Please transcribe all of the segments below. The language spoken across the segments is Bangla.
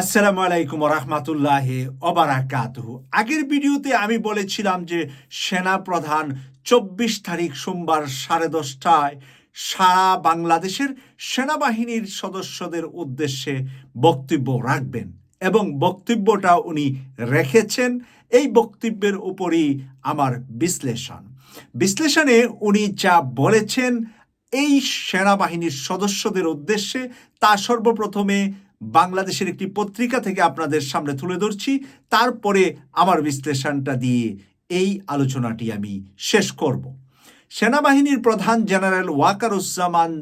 আসসালামু আলাইকুম রহমতুল্লাহ অবারাকাতহু আগের ভিডিওতে আমি বলেছিলাম যে সেনা প্রধান চব্বিশ তারিখ সোমবার সাড়ে দশটায় সারা বাংলাদেশের সেনাবাহিনীর সদস্যদের উদ্দেশ্যে বক্তব্য রাখবেন এবং বক্তব্যটা উনি রেখেছেন। এই বক্তব্যের উপরই আমার বিশ্লেষণ। বিশ্লেষণে উনি যা বলেছেন, এই সেনাবাহিনীর সদস্যদের উদ্দেশ্যে তা সর্বপ্রথমে বাংলাদেশের একটি পত্রিকা থেকে আপনাদের সামনে তুলে ধরছি। তারপরে আমার বিশ্লেষণটা দিয়ে এই আলোচনাটি আমি শেষ করব। সেনাবাহিনীর প্রধান জেনারেল ওয়াকারুজ্জামান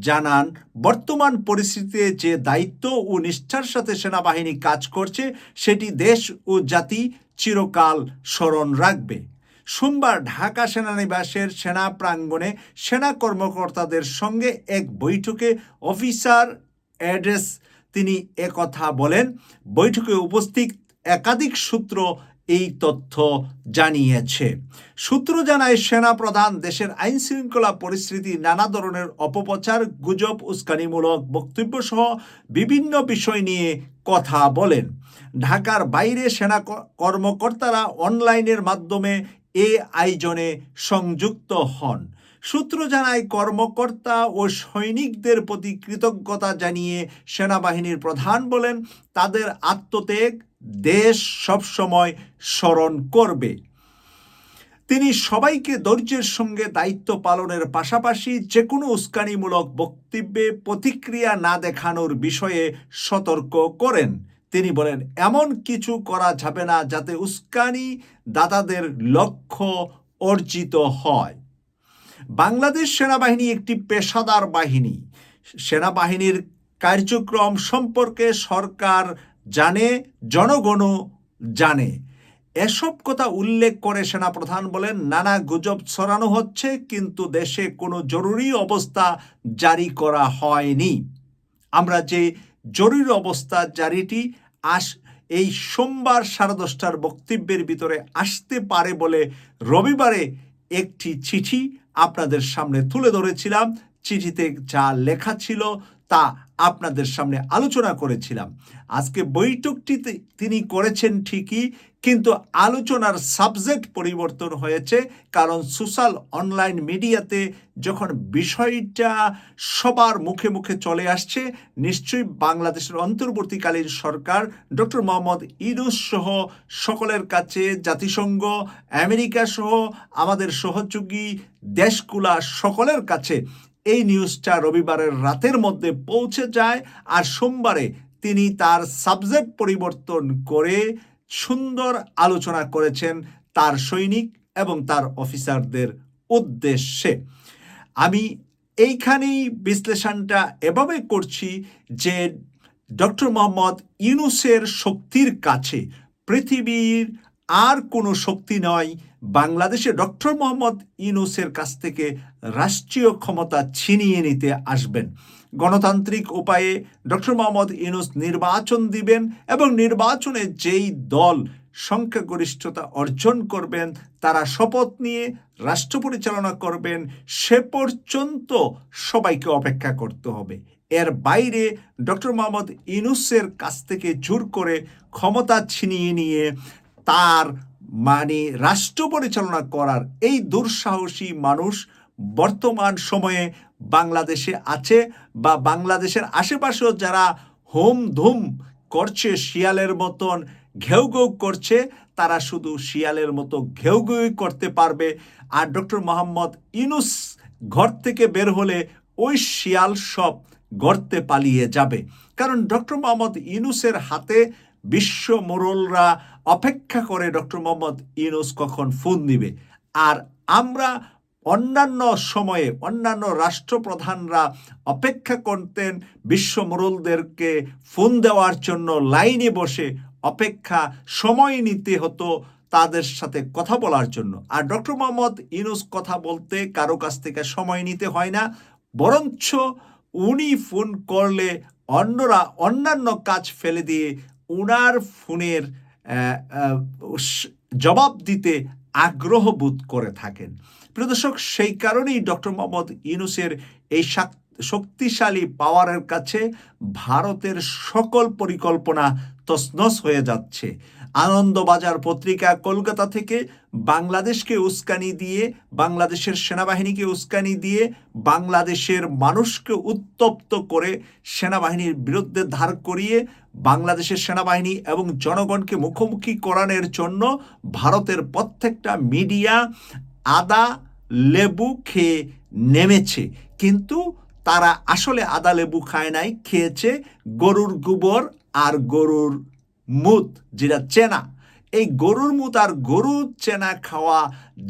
জানান, বর্তমান পরিস্থিতিতে যে দায়িত্ব ও নিষ্ঠার সাথে সেনাবাহিনী কাজ করছে, সেটি দেশ ও জাতি চিরকাল স্মরণ রাখবে। সোমবার ঢাকা সেনানিবাসের সেনা প্রাঙ্গণে সেনা কর্মকর্তাদের সঙ্গে এক বৈঠকে অফিসার অ্যাড্রেস তিনি একথা বলেন, বৈঠকে উপস্থিত একাধিক সূত্র এই তথ্য জানিয়েছে। সূত্র জানায় সেনা প্রধান দেশের আইন শৃঙ্খলা পরিস্থিতি, নানা ধরনের অপপ্রচার, গুজব, উস্কানিমূলক বক্তব্য সহ বিভিন্ন বিষয় নিয়ে কথা বলেন। ঢাকার বাইরে সেনা কর্মকর্তারা অনলাইনের মাধ্যমে এ আয়োজনে সংযুক্ত হন। সূত্র জানায়, কর্মকর্তা ও সৈনিকদের প্রতি কৃতজ্ঞতা জানিয়ে সেনাবাহিনীর প্রধান বলেন, তাদের আত্মত্যাগ দেশ সবসময় স্মরণ করবে। তিনি সবাইকে ধৈর্যের সঙ্গে দায়িত্ব পালনের পাশাপাশি যে কোনো উস্কানিমূলক বক্তব্যে প্রতিক্রিয়া না দেখানোর বিষয়ে সতর্ক করেন। তিনি বলেন, এমন কিছু করা যাবে না যাতে উস্কানি দাতাদের লক্ষ্য অর্জিত হয়। বাংলাদেশ সেনাবাহিনী একটি পেশাদার বাহিনী। সেনাবাহিনীর কার্যক্রম সম্পর্কে সরকার জানে, জনগণও জানে। এসব কথা উল্লেখ করে সেনাপ্রধান বলেন, নানা গুজব ছড়ানো হচ্ছে, কিন্তু দেশে কোনো জরুরি অবস্থা জারি করা হয়নি। আমরা যে জরুরি অবস্থা জারিটি আস, এই সোমবার সাড়ে দশটার বক্তব্যের ভিতরে আসতে পারে বলে রবিবারে একটি চিঠি আপনাদের সামনে তুলে ধরেছিলাম। চিঠিতে যা লেখা ছিল তা আপনাদের সামনে আলোচনা করেছিলাম। আজকে বৈঠকটিতে তিনি করেছেন ঠিকই, কিন্তু আলোচনার সাবজেক্ট পরিবর্তন হয়েছে, কারণ সোশ্যাল অনলাইন মিডিয়াতে যখন বিষয়টা সবার মুখে মুখে চলে আসছে, নিশ্চয়ই বাংলাদেশের অন্তর্বর্তীকালীন সরকার ডক্টর মোহাম্মদ ইনুস সহ সকলের কাছে, জাতিসংঘ, আমেরিকা সহ আমাদের সহযোগী দেশগুলা সকলের কাছে এই নিউজটা রবিবারের রাতের মধ্যে পৌঁছে যায় আর সোমবারে তিনি তার সাবজেক্ট পরিবর্তন করে সুন্দর আলোচনা করেছেন তার সৈনিক এবং তার অফিসারদের উদ্দেশ্যে। আমি এইখানেই বিশ্লেষণটা এভাবে করছি যে ডক্টর মোহাম্মদ ইউনুসের শক্তির কাছে পৃথিবীর আর কোনো শক্তি নয়। বাংলাদেশে ডক্টর মোহাম্মদ ইউনুসের কাছ থেকে রাষ্ট্রীয় ক্ষমতা ছিনিয়ে নিতে আসবেন। গণতান্ত্রিক উপায়ে ডক্টর মোহাম্মদ ইউনুস নির্বাচন দিবেন এবং নির্বাচনে যেই দল সংখ্যাগরিষ্ঠতা অর্জন করবেন, তারা শপথ নিয়ে রাষ্ট্র পরিচালনা করবেন, সে পর্যন্ত সবাইকে অপেক্ষা করতে হবে। এর বাইরে ডক্টর মোহাম্মদ ইনুসের কাছ থেকে জোর করে ক্ষমতা ছিনিয়ে নিয়ে তার মানে রাষ্ট্র পরিচালনা করার এই দুঃসাহসী মানুষ বর্তমান সময়ে বাংলাদেশে আছে বা বাংলাদেশের আশেপাশেও যারা হোম ধুম করছে, শিয়ালের মতন ঘেউ ঘেউ করছে, তারা শুধু শিয়ালের মতো ঘেউ ঘেউ করতে পারবে। আর ডক্টর মোহাম্মদ ইনুস ঘর থেকে বের হলে ওই শিয়াল সব গর্তে পালিয়ে যাবে। কারণ ডক্টর মোহাম্মদ ইনুসের হাতে বিশ্ব মোরলরা অপেক্ষা করে ডক্টর মোহাম্মদ ইনুস কখন ফোন দিবে? আর আমরা অন্যান্য সময়ে অন্যান্য রাষ্ট্রপ্রধানরা অপেক্ষা করতেন বিশ্ব মোরলদেরকে ফোন দেওয়ার জন্য লাইনে বসে অপেক্ষা সময় নিতে হতো তাদের সাথে কথা বলার জন্য। আর ডক্টর মোহাম্মদ ইনুস কথা বলতে কারও কাছ থেকে সময় নিতে হয় না, বরঞ্চ উনি ফোন করলে অন্যরা অন্যান্য কাজ ফেলে দিয়ে উনার ফোনের জবাব দিতে আগ্রহ বোধ করে থাকেন। প্রিয় দর্শক, সেই কারণেই ডক্টর মোহাম্মদ ইউনুসের এই শক্তিশালী পাওয়ারের কাছে ভারতের সকল পরিকল্পনা তসনস হয়ে যাচ্ছে। আনন্দবাজার পত্রিকা কলকাতা থেকে বাংলাদেশকে উস্কানি দিয়ে, বাংলাদেশের সেনাবাহিনীকে উস্কানি দিয়ে, বাংলাদেশের মানুষকে উত্তপ্ত করে সেনাবাহিনীর বিরুদ্ধে ধার করিয়ে বাংলাদেশের সেনাবাহিনী এবং জনগণকে মুখোমুখি করানোর জন্য ভারতের প্রত্যেকটা মিডিয়া আদা লেবু খেয়ে নেমেছে। কিন্তু তারা আসলে আদা লেবু খায় নাই, খেয়েছে গরুর গোবর আর গরুর মুত, যেটা চেনা। এই গরুর মুত আর গরুর চেনা খাওয়া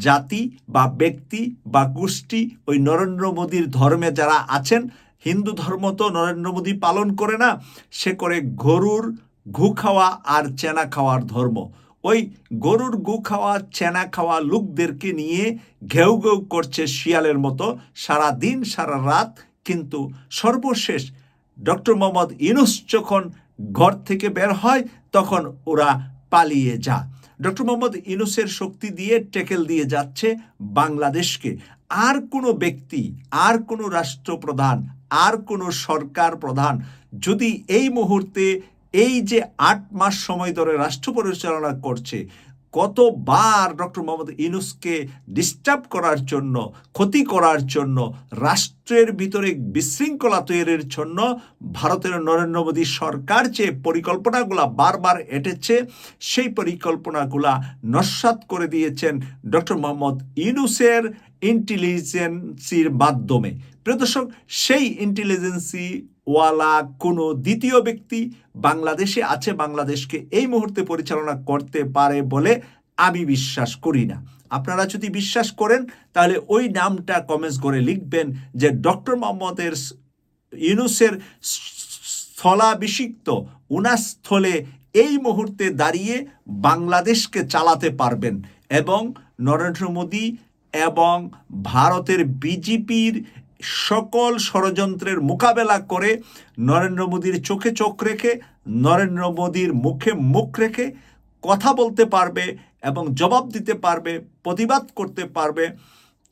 জাতি বা ব্যক্তি বা গোষ্ঠী ওই নরেন্দ্র মোদীর ধর্মে যারা আছেন, হিন্দু ধর্ম তো নরেন্দ্র মোদী পালন করে না, সে করে গরুর ঘু খাওয়া আর চেনা খাওয়ার ধর্ম। ওই গরুর গু খাওয়া, চেনা খাওয়া লোকদেরকে নিয়ে ঘেউ ঘেউ করছে শিয়ালের মতো সারা দিন, সারা রাত। কিন্তু সর্বশেষ ডক্টর মোহাম্মদ ইনুস যখন ঘর থেকে বের হয় তখন ওরা পালিয়ে যা ডক্টর মোহাম্মদ ইনুসের শক্তি দিয়ে টেকেল দিয়ে যাচ্ছে বাংলাদেশকে। আর কোনো ব্যক্তি, আর কোনো রাষ্ট্রপ্রধান, আর কোনো সরকার প্রধান যদি এই মুহূর্তে এই যে আট মাস সময় ধরে রাষ্ট্র পরিচালনা করছে কতবার ডক্টর মোহাম্মদ ইনুসকে ডিস্টার্ব করার জন্য, ক্ষতি করার জন্য, রাষ্ট্রের ভিতরে বিশৃঙ্খলা তৈরির জন্য ভারতের নরেন্দ্র মোদী সরকার যে পরিকল্পনাগুলা বারবার এটেছে, সেই পরিকল্পনাগুলা নস্বাত করে দিয়েছেন ডক্টর মোহাম্মদ ইনুসের ইন্টেলিজেন্সির মাধ্যমে। প্রিয় দর্শক, সেই ইন্টেলিজেন্সি ওয়ালা কোনো দ্বিতীয় ব্যক্তি বাংলাদেশে আছে, বাংলাদেশকে এই মুহূর্তে পরিচালনা করতে পারে বলে আমি বিশ্বাস করি না। আপনারা যদি বিশ্বাস করেন, তাহলে ওই নামটা কমেন্টস করে লিখবেন যে ডক্টর মোহাম্মদের ইউনুসের স্থলাভিষিক্ত উনার স্থলে এই মুহূর্তে দাঁড়িয়ে বাংলাদেশকে চালাতে পারবেন এবং নরেন্দ্র মোদী এবং ভারতের বিজেপির সকল ষড়যন্ত্রের মোকাবেলা করে নরেন্দ্র মোদীর চোখে চোখ রেখে, নরেন্দ্র মোদীর মুখে মুখ রেখে কথা বলতে পারবে এবং জবাব দিতে পারবে, প্রতিবাদ করতে পারবে।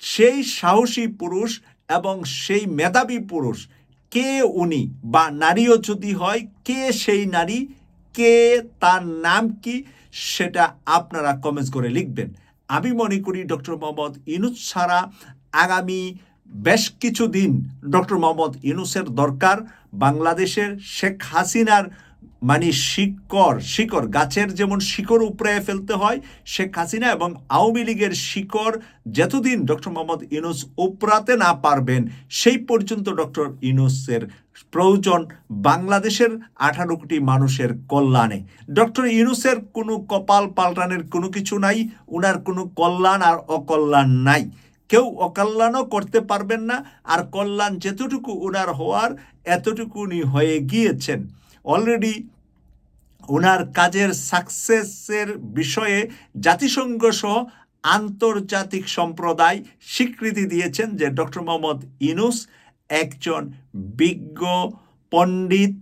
সেই সাহসী পুরুষ এবং সেই মেধাবী পুরুষ, কে উনি বা নারীও যদি হয়, কে সেই নারী, কে তার নাম কি, সেটা আপনারা কমেন্টস করে লিখবেন। আমি মনে করি ডক্টর মোহাম্মদ ইনুস ছাড়া আগামী বেশ কিছু দিন ডক্টর মোহাম্মদ ইনুসের দরকার। বাংলাদেশের শেখ হাসিনার মানে শিকড় শিকড়, গাছের যেমন শিকড় উপরে ফেলতে হয়, শেখ হাসিনা এবং আওয়ামী লীগের শিকড় যতদিন ডক্টর মোহাম্মদ ইউনুস উপরাতে না পারবেন, সেই পর্যন্ত ডক্টর ইউনুসের প্রয়োজন বাংলাদেশের আঠারো কোটি মানুষের কল্যাণে। ডক্টর ইউনুসের কোনো কপাল পাল্টানের কোনো কিছু নাই, উনার কোনো কল্যাণ আর অকল্যাণ নাই। কেউ অকল্যাণও করতে পারবেন না, আর কল্যাণ যেতটুকু ওনার হওয়ার এতটুকু উনি হয়ে গিয়েছেন। অলরেডি ওনার কাজের সাকসেসের বিষয়ে জাতিসংঘ সহ আন্তর্জাতিক সম্প্রদায় স্বীকৃতি দিয়েছেন যে ডক্টর মোহাম্মদ ইনুস একজন বিজ্ঞ, পণ্ডিত,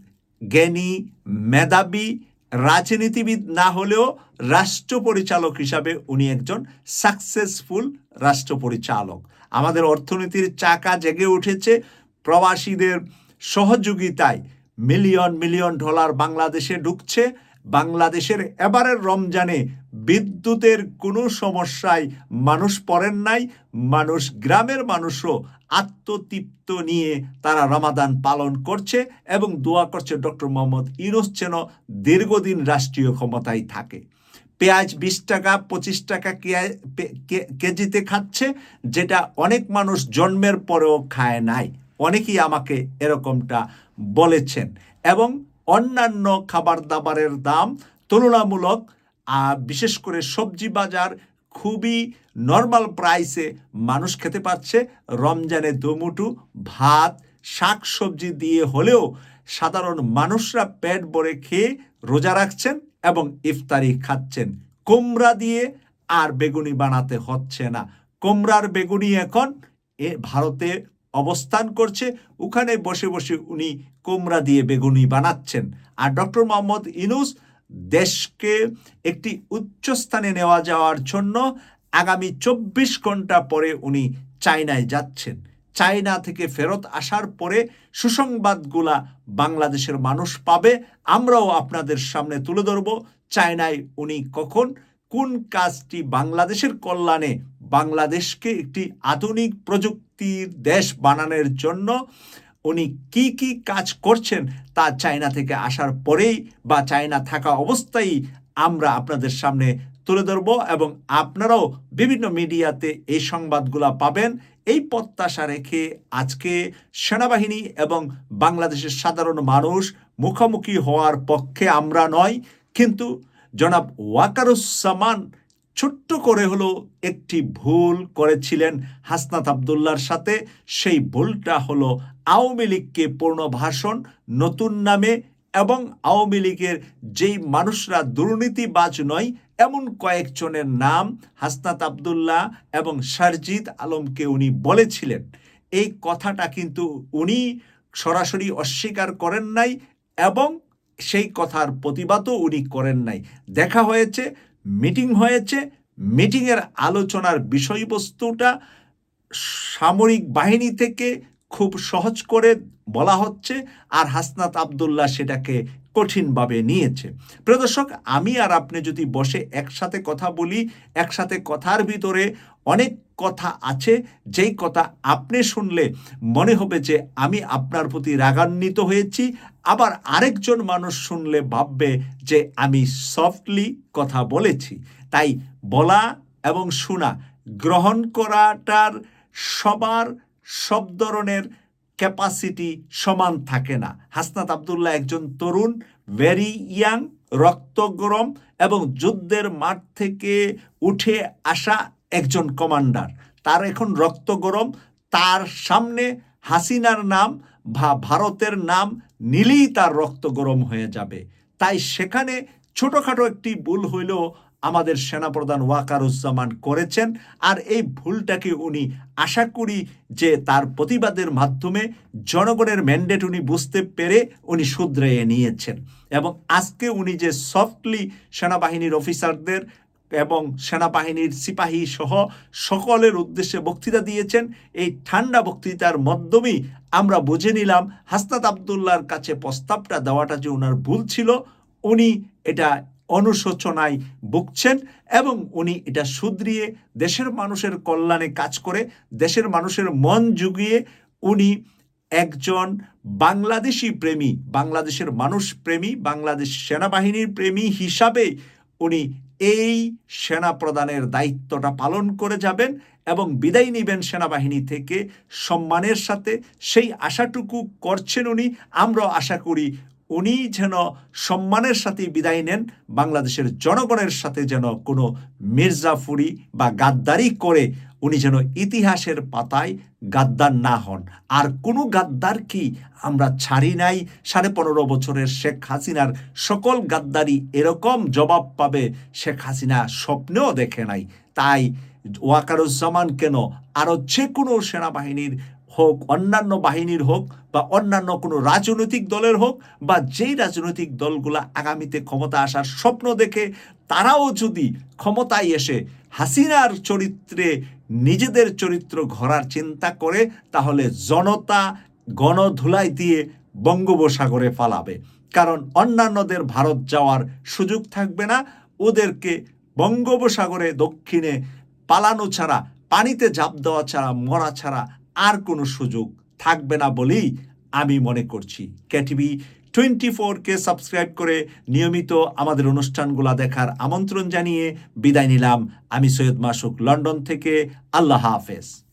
জ্ঞানী, মেধাবী, রাজনীতিবিদ না হলেও রাষ্ট্র পরিচালক হিসাবে উনি একজন সাকসেসফুল রাষ্ট্র পরিচালক। আমাদের অর্থনীতির চাকা জেগে উঠেছে, প্রবাসীদের সহযোগিতায় মিলিয়ন মিলিয়ন ডলার বাংলাদেশে ঢুকছে। বাংলাদেশের এবারের রমজানে বিদ্যুতের কোনো সমস্যায় মানুষ পড়েন নাই। মানুষ গ্রামের মানুষও আত্মতৃপ্ত নিয়ে তারা রমাদান পালন করছে এবং দোয়া করছে ডক্টর মোহাম্মদ ইউনুস যেন দীর্ঘদিন রাষ্ট্রীয় ক্ষমতায় থাকে। পেঁয়াজ বিশ টাকা, পঁচিশ টাকা কেজিতে খাচ্ছে, যেটা অনেক মানুষ জন্মের পরেও খায় নাই। অনেকেই আমাকে এরকমটা বলেছেন এবং অন্যান্য খাবার দাবারের দাম তুলনামূলক বিশেষ করে সবজি বাজার খুবই নর্মাল প্রাইসে মানুষ খেতে পাচ্ছে রমজানে দুমুটু ভাত শাক সবজি দিয়ে হলেও সাধারণ মানুষরা পেট ভরে খেয়ে রোজা রাখছেন এবং ইফতারি খাচ্ছেন। কোমরা দিয়ে আর বেগুনি বানাতে হচ্ছে না। কোমরার বেগুনি এখন এ ভারতে অবস্থান করছে। ওখানে বসে বসে উনি কোমরা দিয়ে বেগুনি বানাচ্ছেন। আর ডক্টর মোহাম্মদ ইনুস দেশকে একটি উচ্চস্থানে নেওয়া যাওয়ার জন্য আগামী চব্বিশ ঘণ্টা পরে উনি চায়নায় যাচ্ছেন। চায়না থেকে ফেরত আসার পরে সুসংবাদগুলা বাংলাদেশের মানুষ পাবে। আমরাও আপনাদের সামনে তুলে ধরব চায়নায় উনি কখন, কোন কাজটি বাংলাদেশের কল্যাণে, বাংলাদেশকে একটি আধুনিক প্রযুক্তির দেশ বানানোর জন্য উনি কি কি কাজ করছেন তা চায়না থেকে আসার পরেই বা চায়না থাকা অবস্থায় আমরা আপনাদের সামনে তুলে ধরব এবং আপনারাও বিভিন্ন মিডিয়াতে এই সংবাদগুলা পাবেন। এই প্রত্যাশা রেখে আজকে সেনাবাহিনী এবং বাংলাদেশের সাধারণ মানুষ মুখোমুখি হওয়ার পক্ষে আমরা নয়, কিন্তু জনাব ওয়াকারুজ্জামান ছোট্ট করে হলো একটি ভুল করেছিলেন হাসনাত আবদুল্লার সাথে। সেই ভুলটা হলো আওয়ামী লীগকে পূর্ণ ভাষণ, নতুন নামে এবং আওয়ামী লীগের যেই মানুষরা দুর্নীতিবাজ নয়, এমন কয়েকজনের নাম হাসনাত আবদুল্লাহ এবং সারজিদ আলমকে উনি বলেছিলেন। এই কথাটা কিন্তু উনি সরাসরি অস্বীকার করেন নাই এবং সেই কথার প্রতিবাদও উনি করেন নাই। দেখা হয়েছে মিটিং হয়েছে। মিটিংয়ের আলোচনার বিষয়বস্তুটা সামরিক বাহিনী থেকে খুব সহজ করে বলা হচ্ছে। আর হাসনাত আবদুল্লাহ সেটাকে কঠিনভাবে নিয়েছে। প্রিয় দর্শক, আমি আর আপনি যদি বসে একসাথে কথা বলি, একসাথে কথার ভিতরে অনেক কথা আছে, যেই কথা আপনি শুনলে মনে হবে যে আমি আপনার প্রতি রাগান্বিত হয়েছি, আবার আরেকজন মানুষ শুনলে ভাববে যে আমি সফটলি কথা বলেছি। তাই বলা এবং শোনা, গ্রহণ করাটার সবার সব ধরনের ক্যাপাসিটি সমান থাকে না। হাসনাত আবদুল্লাহ একজন তরুণ ভেরি ইয়াং রক্ত গরম এবং যুদ্ধের মাঠ থেকে উঠে আসা একজন কমান্ডার তার এখন রক্ত গরম তার সামনে হাসিনার নাম বা ভারতের নাম নিলেই তার রক্ত গরম হয়ে যাবে। তাই সেখানে ছোটোখাটো একটি ভুল হইলেও আমাদের সেনাপ্রধান ওয়াকারুজ্জামান করেছেন আর এই ভুলটাকে উনি আশা করি যে তার প্রতিবাদের মাধ্যমে জনগণের ম্যান্ডেট উনি বুঝতে পেরে উনি শুধরে নিয়েছেন। এবং আজকে উনি যে সফটলি সেনাবাহিনীর অফিসারদের এবং সেনাবাহিনীর সিপাহী সহ সকলের উদ্দেশ্যে বক্তৃতা দিয়েছেন, এই ঠান্ডা বক্তৃতার মাধ্যমেই আমরা বুঝে নিলাম হাসনাত আবদুল্লার কাছে প্রস্তাবটা দেওয়াটা যে ওনার ভুল ছিল, উনি এটা অনুশোচনায় ভুগছেন এবং উনি এটা শুধরিয়ে দেশের মানুষের কল্যাণে কাজ করে, দেশের মানুষের মন জুগিয়ে উনি একজন বাংলাদেশি প্রেমী, বাংলাদেশের মানুষ প্রেমী, বাংলাদেশ সেনাবাহিনীর প্রেমী হিসাবে উনি এই সেনা প্রদানের দায়িত্বটা পালন করে যাবেন এবং বিদায় নেবেন সেনাবাহিনী থেকে সম্মানের সাথে। সেই আশাটুকু করছেন উনি। আমরাও আশা করি উনি যেন সম্মানের সাথে বিদায় নেন, বাংলাদেশের জনগণের সাথে যেন কোনো মির্জাফুরি বা গাদ্দারি করে উনি যেন ইতিহাসের পাতায় গাদ্দার না হন। আর কোনো গাদ্দার কি আমরা ছাড়ি নাই, সাড়ে পনেরো বছরের শেখ হাসিনার সকল গাদ্দারি এরকম জবাব পাবে শেখ হাসিনা স্বপ্নেও দেখে নাই। তাই ওয়াকারুজ্জামান কেন আরও যে কোনো সেনাবাহিনীর হোক, অন্যান্য বাহিনীর হোক বা অন্যান্য কোনো রাজনৈতিক দলের হোক বা যেই রাজনৈতিক দলগুলা আগামীতে ক্ষমতা আসার স্বপ্ন দেখে, তারাও যদি ক্ষমতায় এসে হাসিনার চরিত্রে নিজেদের চরিত্র ঘরার চিন্তা করে, তাহলে জনতা গণধুলাই দিয়ে বঙ্গোপসাগরে ফালাবে কারণ অন্যান্যদের ভারত যাওয়ার সুযোগ থাকবে না। ওদেরকে বঙ্গোপসাগরে দক্ষিণে পালানো ছাড়া, পানিতে ঝাঁপ দেওয়া ছাড়া, মরা ছাড়া আর কোনো সুযোগ থাকবে না বলেই আমি মনে করছি। ক্যাটিভি টোয়েন্টি ফোরকে সাবস্ক্রাইব করে নিয়মিত আমাদের অনুষ্ঠানগুলো দেখার আমন্ত্রণ জানিয়ে বিদায় নিলাম। আমি সৈয়দ মাসুক, লন্ডন থেকে। আল্লাহ হাফেজ।